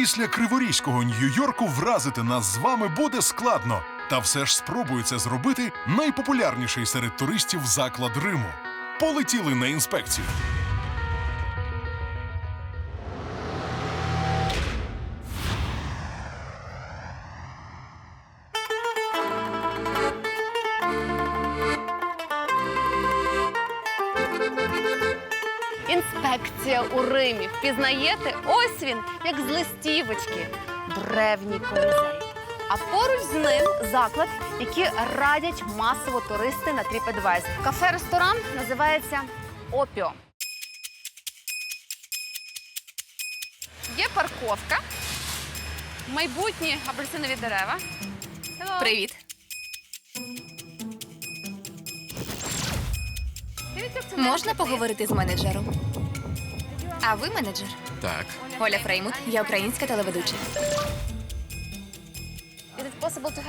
Після криворізького Нью-Йорку вразити нас з вами буде складно. Та все ж спробує це зробити найпопулярніший серед туристів заклад Риму. Полетіли на інспекцію. Інспекція у Римі. Впізнаєте? Ось він, як з листівочки. Древній колізей. А поруч з ним заклад, який радять масово туристи на TripAdvisor. Кафе-ресторан називається Опіо. Є парковка, майбутні апельсинові дерева. Hello. Привіт. Можна поговорити з менеджером? А ви менеджер? Так, Оля Фреймут, я українська телеведуча.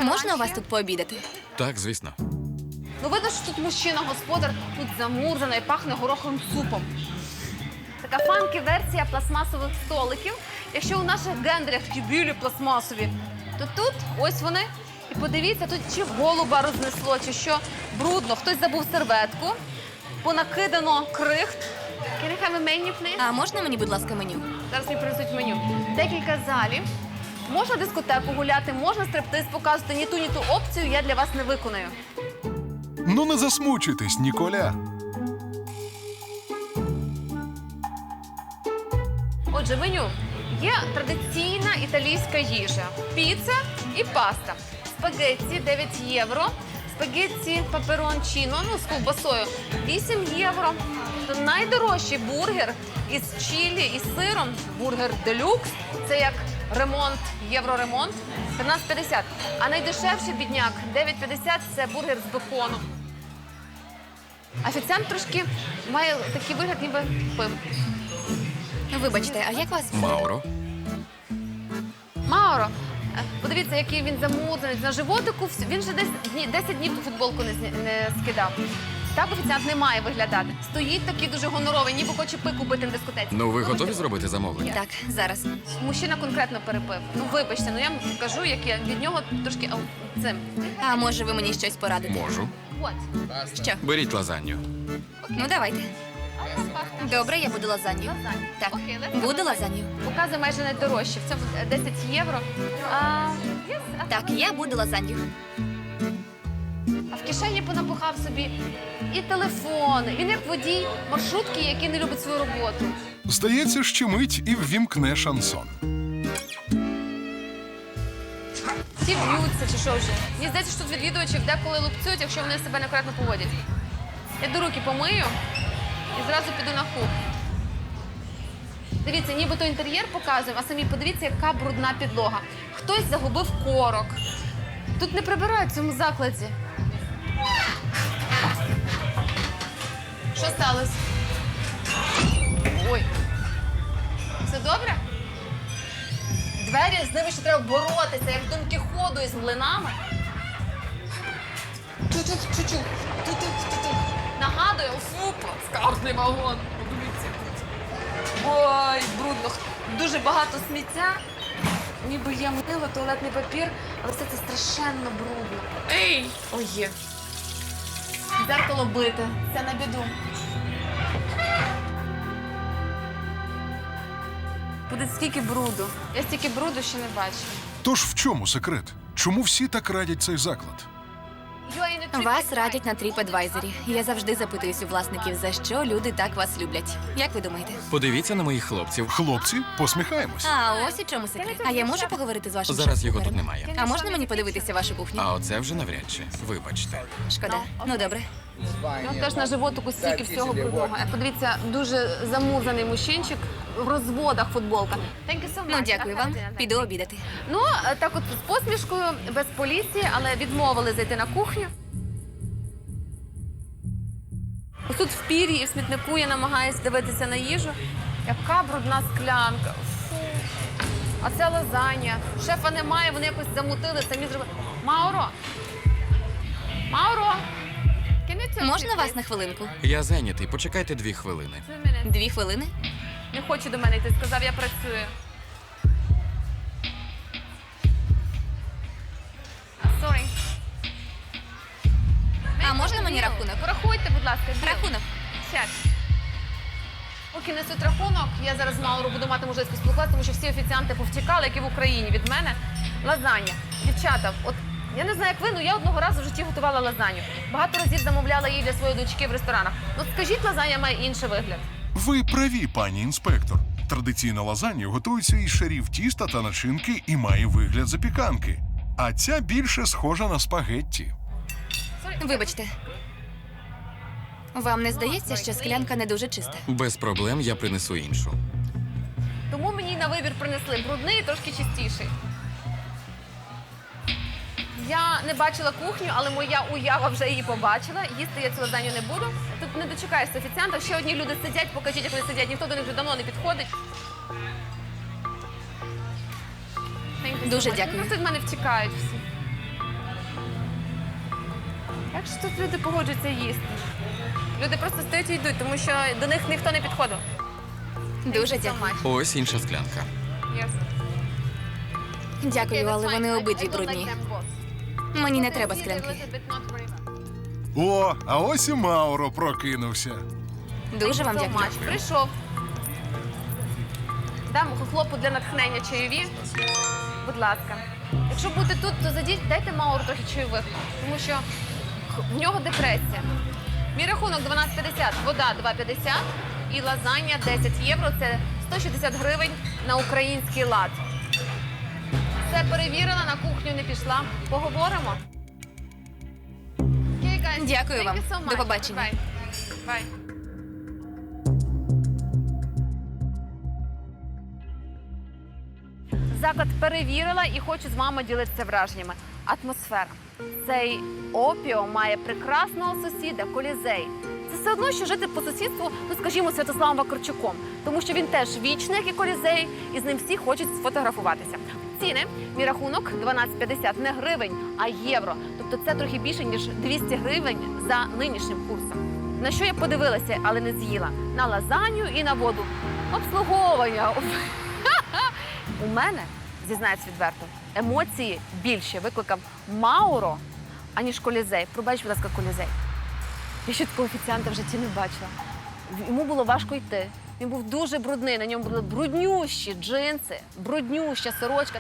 Можна у вас тут пообідати? так, звісно. Ну видно, що тут мужчина, господар, тут замурзано і пахне гороховим супом. Така фанкі версія пластмасових столиків. Якщо у наших генделях такі білі пластмасові, то тут ось вони. І подивіться, тут чи голуба рознесло, чи що брудно. Хтось забув серветку, понакидано крихт. Can I have a menu, please? А можна мені, будь ласка, меню? Зараз мені принесуть меню. Декілька залів. Можна дискотеку гуляти, можна стриптиз показувати. Ні ту, ні ту опцію я для вас не виконаю. Ну не засмучуйтесь, Ніколя. Отже, меню. Є традиційна італійська їжа, піца і паста. Спагетті 9 євро. Спагетті паперончино, ну з ковбасою 8 євро. Найдорожчий бургер із чілі і сиром, бургер делюкс. Це як ремонт, євроремонт 13,50. А найдешевший бідняк 9,50 це бургер з бекону. Офіціант трошки має такий вигляд, ніби пив. Вибачте, а як вас? Мауро. Мауро, е, подивіться, який він замурзаний на животику. Він же десь дні, 10 днів футболку не, не скидав. Так офіціант не має виглядати. Стоїть такий дуже гоноровий, ніби хоче пику бити на дискотеці. Ну, ви готові зробити замовлення? Так, зараз. Мужчина конкретно перепив. Ну вибачте, ну я вам кажу, як я від нього трошки ау, цим. А може ви мені щось порадите? Можу. What? Що? Беріть лазанью. Ну давайте. Добре, я буду лазанью. Так, Окей, let's буду лазанью. Показує майже найдорожче. В цьому е, 10 євро. А, yes, а Так, я буду лазанью. Кишені понапухав собі і телефон. Він як водій маршрутки, який не любить свою роботу. Здається, що мить і ввімкне шансон. Всі б'ються чи що вже. Мені здається, що тут відвідувачів деколи лупцюють, якщо вони себе некоректно поводять. Я до руки помию і зразу піду на кухню. Дивіться, нібито інтер'єр показуємо, а самі подивіться, яка брудна підлога. Хтось загубив корок. Тут не прибирають в цьому закладі. Що сталося? Ой. Все добре? Двері з ними ще треба боротися, як Дон Кіходу із млинами. Чу-чу-чу-чу. Ту-ту-ту-ту. Нагадує, фу, плацкартний вагон. Подивіться. Ой, брудно. Дуже багато сміття. Ніби є мило, туалетний папір, але все це страшенно брудно. Ей! Ой, є. Дзеркало бите. Це на біду. Буде стільки бруду. Я стільки бруду ще не бачу. Тож в чому секрет? Чому всі так радять цей заклад? Вас радять на TripAdvisor. Я завжди запитуюсь у власників, за що люди так вас люблять. Як ви думаєте? Подивіться на моїх хлопців. Хлопці, посміхаємось. А ось у чому секрет. А я можу поговорити з вашим Зараз його шеф-кухарем? тут немає. А можна мені подивитися вашу кухню? А оце вже навряд чи. Вибачте. Шкода. Ну добре. Ну, теж на животику стільки всього брудного. Подивіться, дуже замурзаний мужчинчик в розводах футболка. Ну дякую вам. Піду обідати. Ну, е, так от з посмішкою, без поліції, але відмовили зайти на кухню. Ось тут в пір'ї і в смітнику я намагаюся дивитися на їжу. Яка брудна склянка. Фу. А це лазанья. Шефа немає, вони якось замутили, самі зробили. Мауро! Мауро! Можна вас на хвилинку? Я зайнятий. Почекайте дві хвилини. Дві хвилини? Не хочу до мене йти. Сказав, я працюю. Sorry. А можна мені рахунок? Порахуйте, будь ласка. Рахунок. Чек. Поки несуть рахунок, я зараз мало буду мати можливість поспілкуватися, тому що всі офіціанти повтікали, які в Україні від мене. Лазання, Дівчата, от я не знаю, як ви, але я одного разу в житті готувала лазанью. Багато разів замовляла її для своєї дочки в ресторанах. Ну скажіть, лазанья має інший вигляд. Ви праві, пані інспектор. Традиційна лазанья готується із шарів тіста та начинки і має вигляд запіканки. А ця більше схожа на спагетті. Вибачте. Вам не здається, що склянка не дуже чиста? Без проблем я принесу іншу. Тому мені на вибір принесли брудний і трошки чистіший. Я не бачила кухню, але моя уява вже її побачила. Їсти я цю лазанью не буду. Тут не дочекаєшся офіціанта. Ще одні люди сидять, покажіть, як вони сидять. Ніхто до них вже давно не підходить. Дуже дякую. Просто від мене втікають всі. Як ж тут люди погоджуються їсти? Люди просто стоять і йдуть, тому що до них ніхто не підходив. Дуже дякую. Ось інша склянка. Yes. Дякую, але вони обидві брудні. Мені не треба склянки. О, а ось і Мауро прокинувся. Дуже вам дякую. much. Прийшов. Дам хлопу для натхнення чайові. Будь ласка. Якщо будете тут, то зайдіть, дайте Мауру трохи чайових, тому що в нього депресія. Мій рахунок 12,50, вода 2,50 і лазання 10 євро. Це 160 гривень на український лад. Все перевірила, на кухню не пішла. Поговоримо. Дякую вам. До побачення. Bye. Заклад перевірила і хочу з вами ділитися враженнями. Атмосфера. Цей опіо має прекрасного сусіда, колізей. Це все одно, що жити по сусідству, ну скажімо, Святославом Вакарчуком, тому що він теж вічний, як і колізей, і з ним всі хочуть сфотографуватися. Ціни, мій рахунок 12,50 не гривень, а євро. Тобто це трохи більше ніж 200 гривень за нинішнім курсом. На що я подивилася, але не з'їла? На лазанью і на воду. Обслуговування. У мене, зізнаюсь відверто, емоції більше викликав Мауро, аніж колізей. Пробач, будь ласка, колізей. Я ще такого офіціанта в житті не бачила. Йому було важко йти. Він був дуже брудний, на ньому були бруднющі джинси, бруднюща сорочка.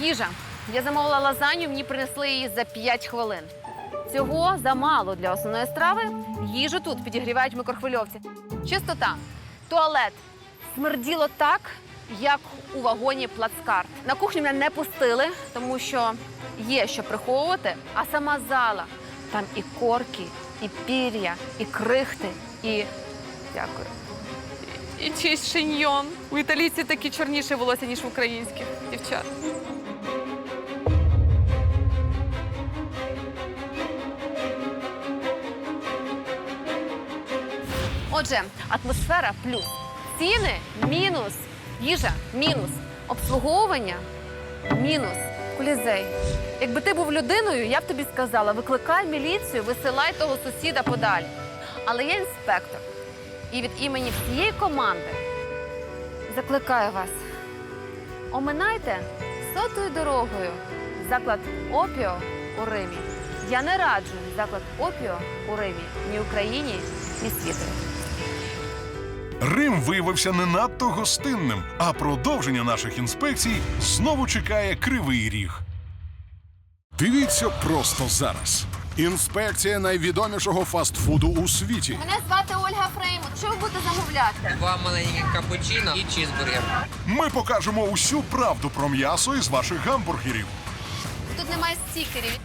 Їжа. Я замовила лазанью, мені принесли її за 5 хвилин. Цього замало для основної страви. Їжу тут підігрівають в мікрохвильовці. Чистота, туалет. Смерділо так, як у вагоні плацкарт. На кухню мене не пустили, тому що є що приховувати, а сама зала. Там і корки, і пір'я, і крихти, і. Дякую. І чийсь шиньйон. У італійців такі чорніші волосся, ніж в українських дівчат. Отже, атмосфера плюс. Ціни мінус. Їжа мінус. Обслуговування мінус. Колізей. Якби ти був людиною, я б тобі сказала: викликай міліцію, висилай того сусіда подалі. Але я інспектор. І від імені всієї команди закликаю вас. Оминайте сотою дорогою заклад Опіо у Римі. Я не раджу заклад Опіо у Римі ні Україні, ні світові. Рим виявився не надто гостинним, а продовження наших інспекцій знову чекає кривий ріг. Дивіться просто зараз. Інспекція найвідомішого фастфуду у світі. Мене звати Ольга Фреймут. Що ви будете замовляти? Два маленьких капучино і чізбургер. Ми покажемо усю правду про м'ясо із ваших гамбургерів. Тут немає стікерів.